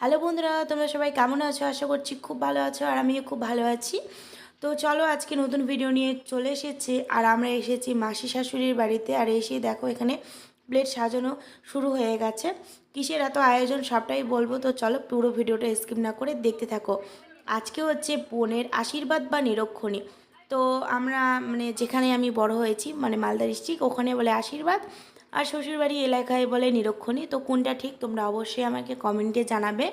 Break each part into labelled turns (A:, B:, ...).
A: Hello বন্ধুরা, তোমরা সবাই কেমন আছো? আশা করছি খুব ভালো আছো আর আমিও খুব ভালো আছি। তো চলো আজকে নতুন ভিডিও নিয়ে চলে এসেছি আর আমরা এসেছি মাসি শাশুড়ির বাড়িতে আর এসে দেখো এখানে প্লেট সাজানো শুরু হয়ে গেছে। কিসের এত আয়োজন সবটাই বলব? তো চলো পুরো ভিডিওটা স্কিপ না করে দেখতে থাকো। আজকে হচ্ছে বোনের আশীর্বাদ বা নিরক্ষণী। তো আমরা মানে যেখানে আমি বড় হয়েছি মানে মালদা ডিস্ট্রিক্ট ওখানে বলে আশীর্বাদ। আর শ্বশুরবাড়ি এলাকায় বলে নিরক্ষণী, তো কোনটা ঠিক তোমরা অবশ্যই আমাকে কমেন্টে জানাবে।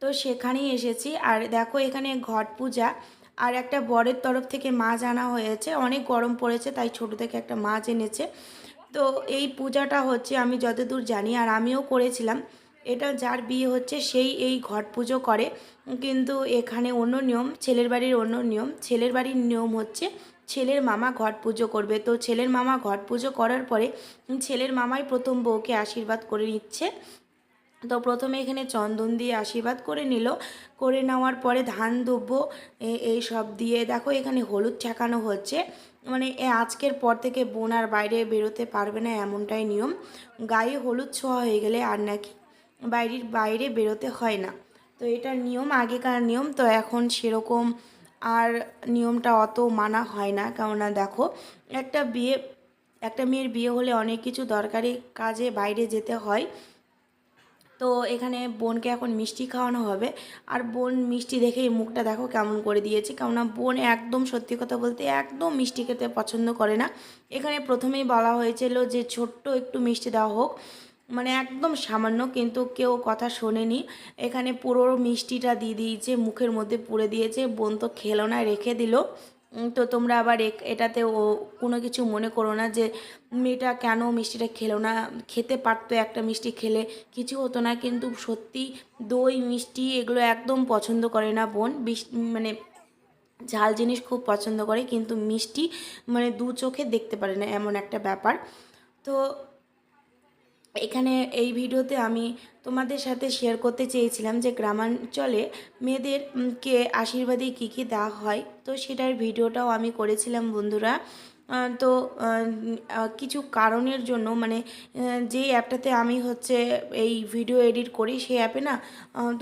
A: তো সেখানেই এসেছি। আর দেখো এখানে ঘট পূজা, আর একটা বরের তরফ থেকে মাছ আনা হয়েছে। অনেক গরম পড়েছে, তাই ছোট থেকে একটা মাছ এনেছে। তো এই পূজাটা হচ্ছে আমি যতদূর জানি, আর আমিও করেছিলাম। এটা যার বিয়ে হচ্ছে, সেই এই ঘট পুজো করে। কিন্তু এখানে অন্য নিয়ম, ছেলের বাড়ির অন্য নিয়ম। ছেলের বাড়ির নিয়ম হচ্ছে ছেলের মামা ঘট পুজো করবে। তো ছেলের মামা ঘট পুজো করার পরে ছেলের মামাই প্রথম বউকে আশীর্বাদ করে নিচ্ছে। তো প্রথমে এখানে চন্দন দিয়ে আশীর্বাদ করে নিল। করে নেওয়ার পরে ধান দুব্য এ- এই সব দিয়ে দেখো এখানে হলুদ ঠেকানো হচ্ছে। মানে আজকের পর থেকে বোন আর বাইরে বেরোতে পারবে না এমনটাই নিয়ম। গায়ে হলুদ ছোঁয়া হয়ে গেলে আর নাকি বাইরের, বাইরে বেরোতে হয় না। তো এটা নিয়ম, আগেকার নিয়ম। তো এখন সেরকম আর নিয়মটা অত মানা হয় না। কেননা দেখো, একটা বিয়ে, একটা মেয়ের বিয়ে হলে অনেক কিছু দরকারি কাজে বাইরে যেতে হয়। তো এখানে বোনকে এখন মিষ্টি খাওয়ানো হবে। আর বোন মিষ্টি দেখেই মুখটা দেখো কেমন করে দিয়েছে। কেননা বোন একদম সত্যি কথা বলতে একদম মিষ্টি খেতে পছন্দ করে না। এখানে প্রথমেই বলা হয়েছিল যে ছোট্ট একটু মিষ্টি দেওয়া হোক। মানে একদম সামান্য, কিন্তু কেউ কথা শোনেনি। এখানে পুরো মিষ্টিটা দিয়ে দিয়েছে, মুখের মধ্যে পুড়ে দিয়েছে, বোন তো খেলো না রেখে দিল। তো তোমরা আবার এটাতে ও, কোনো কিছু মনে করো না যে, মেয়েটা কেন মিষ্টিটা খেলো না? খেতে পারতো একটা মিষ্টি খেলে, কিছু হতো না, কিন্তু সত্যি দই, মিষ্টি এগুলো একদম পছন্দ করে না বোন। মানে ঝাল জিনিস খুব পছন্দ করে, কিন্তু মিষ্টি মানে দু চোখে দেখতে পারে না, এমন একটা ব্যাপার। তো এখানে এই ভিডিওতে আমি তোমাদের সাথে শেয়ার করতে চেয়েছিলাম যে গ্রামাঞ্চলে মেয়েদেরকে আশীর্বাদে কী কী দেওয়া হয়। তো সেটার ভিডিওটাও আমি করেছিলাম বন্ধুরা। তো কিছু কারণের জন্য মানে যেই অ্যাপটাতে আমি হচ্ছে এই ভিডিও এডিট করি সেই অ্যাপে না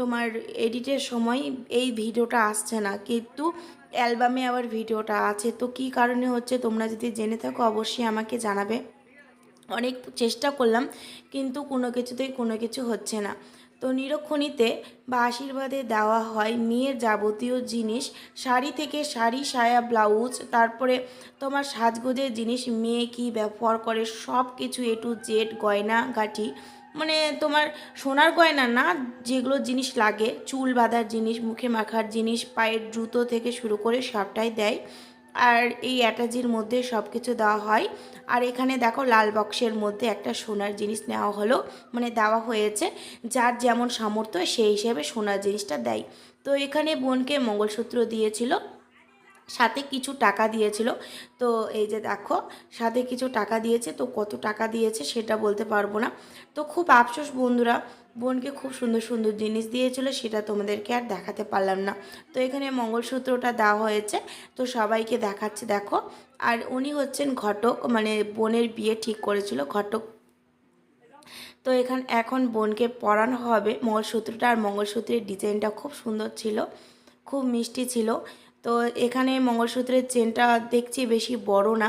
A: তোমার এডিটের সময় এই ভিডিওটা আসছে না। কিন্তু অ্যালবামে আবার ভিডিওটা আছে। তো কী কারণে হচ্ছে তোমরা যদি জেনে থাকো অবশ্যই আমাকে জানাবে। অনেক চেষ্টা করলাম, কিন্তু কোনো কিছুতেই কোনো কিছু হচ্ছে না। তো নিরক্ষণীতে বা আশীর্বাদে দেওয়া হয় মেয়ের যাবতীয় জিনিস, শাড়ি থেকে শাড়ি, সায়া, ব্লাউজ, তারপরে তোমার সাজগোজের জিনিস, মেয়ে কী ব্যবহার করে, সব কিছু এ টু জেড গয়না, গাঠি মানে তোমার সোনার গয়না না, যেগুলো জিনিস লাগে, চুল বাঁধার জিনিস, মুখে মাখার জিনিস, পায়ের জুতো থেকে শুরু করে সবটাই দেয়। আর এই অ্যাটাজির মধ্যে সব কিছু দেওয়া হয়। আর এখানে দেখো লাল বক্সের মধ্যে একটা সোনার জিনিস নেওয়া হলো মানে দেওয়া হয়েছে। যার যেমন সামর্থ্য সেই হিসেবে সোনার জিনিসটা দেয়। তো এখানে বোনকে মঙ্গলসূত্র দিয়েছিল। সাথে কিছু টাকা দিয়েছিল। তো এই যে দেখো, সাথে কিছু টাকা দিয়েছে, তো কত টাকা দিয়েছে সেটা বলতে পারব না। তো খুব আফসোস বন্ধুরা, বোনকে খুব সুন্দর সুন্দর জিনিস দিয়েছিল, সেটা তোমাদেরকে আর দেখাতে পারলাম না। তো এখানে মঙ্গলসূত্রটা দেওয়া হয়েছে, তো সবাইকে দেখাচ্ছে, দেখো। আর উনি হচ্ছেন ঘটক মানে বোনের বিয়ে ঠিক করেছিল, ঘটক। তো এখান, এখন বোনকে পরানো হবে। মঙ্গলসূত্রটা আর মঙ্গলসূত্রের ডিজাইনটা খুব সুন্দর ছিল, খুব মিষ্টি ছিল। তো এখানে মঙ্গলসূত্রের চেনটা দেখছি বেশি বড় না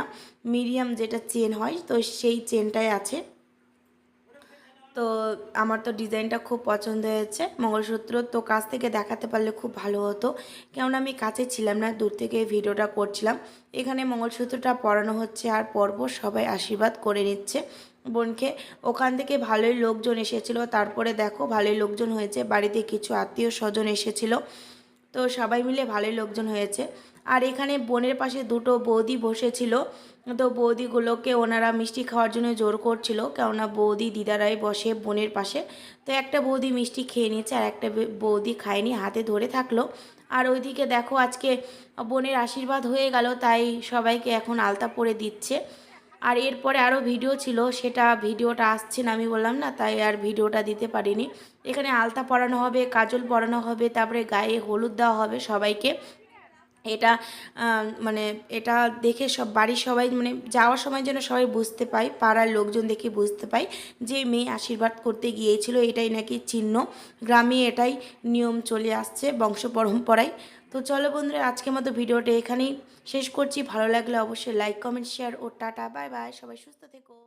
A: মিডিয়াম যেটা চেন হয়, তো সেই চেনটাই আছে। তো আমার তো ডিজাইনটা খুব পছন্দ হয়েছে, মঙ্গলসূত্র তো কাছ থেকে দেখাতে পারলে খুব ভালো হতো। কেননা আমি কাছে ছিলাম না, দূর থেকে ভিডিওটা করছিলাম। এখানে মঙ্গলসূত্রটা পরানো হচ্ছে আর পর্ব সবাই আশীর্বাদ করে নিচ্ছে। বোনকে ওখান থেকে ভালোই লোকজন এসেছিল, তারপরে দেখো ভালোই লোকজন হয়েছে, বাড়িতে কিছু আত্মীয় স্বজন এসেছিল। তো সবাই মিলে ভালোই লোকজন হয়েছে। আর এখানে বোনের পাশে দুটো বৌদি বসেছিল। তো বৌদিগুলোকে ওনারা মিষ্টি খাওয়ার জন্য জোর করছিল, কেননা বৌদি দিদারাই বসে বোনের পাশে। তো একটা বৌদি মিষ্টি খেয়ে নিয়েছে আর একটা বৌদি খায়নি, হাতে ধরে থাকল। আর ওইদিকে দেখো আজকে বোনের আশীর্বাদ হয়ে গেল, তাই সবাইকে এখন আলতা পরে দিচ্ছে। আর এরপরে আরও ভিডিও ছিল, সেটা ভিডিওটা আসছে না, আমি বললাম না, তাই আর ভিডিওটা দিতে পারিনি। এখানে আলতা পরানো হবে, কাজল পরানো হবে, তারপরে গায়ে হলুদ দেওয়া হবে সবাইকে। এটা মানে এটা দেখে সব, বাড়ির সবাই মানে যাওয়ার সময় যেন সবাই বুঝতে পায়, পাড়ার লোকজন দেখে বুঝতে পায় যে মেয়ে আশীর্বাদ করতে গিয়েছিল, এটাই নাকি চিহ্ন। গ্রামে এটাই নিয়ম চলে আসছে বংশ পরম্পরায়। তো চলো বন্ধুরা, আজকের মতো ভিডিওটা এখানেই শেষ করছি। ভালো লাগলে অবশ্যই লাইক কমেন্ট শেয়ার ও টাটা বাই বাই সবাই সুস্থ থেকো।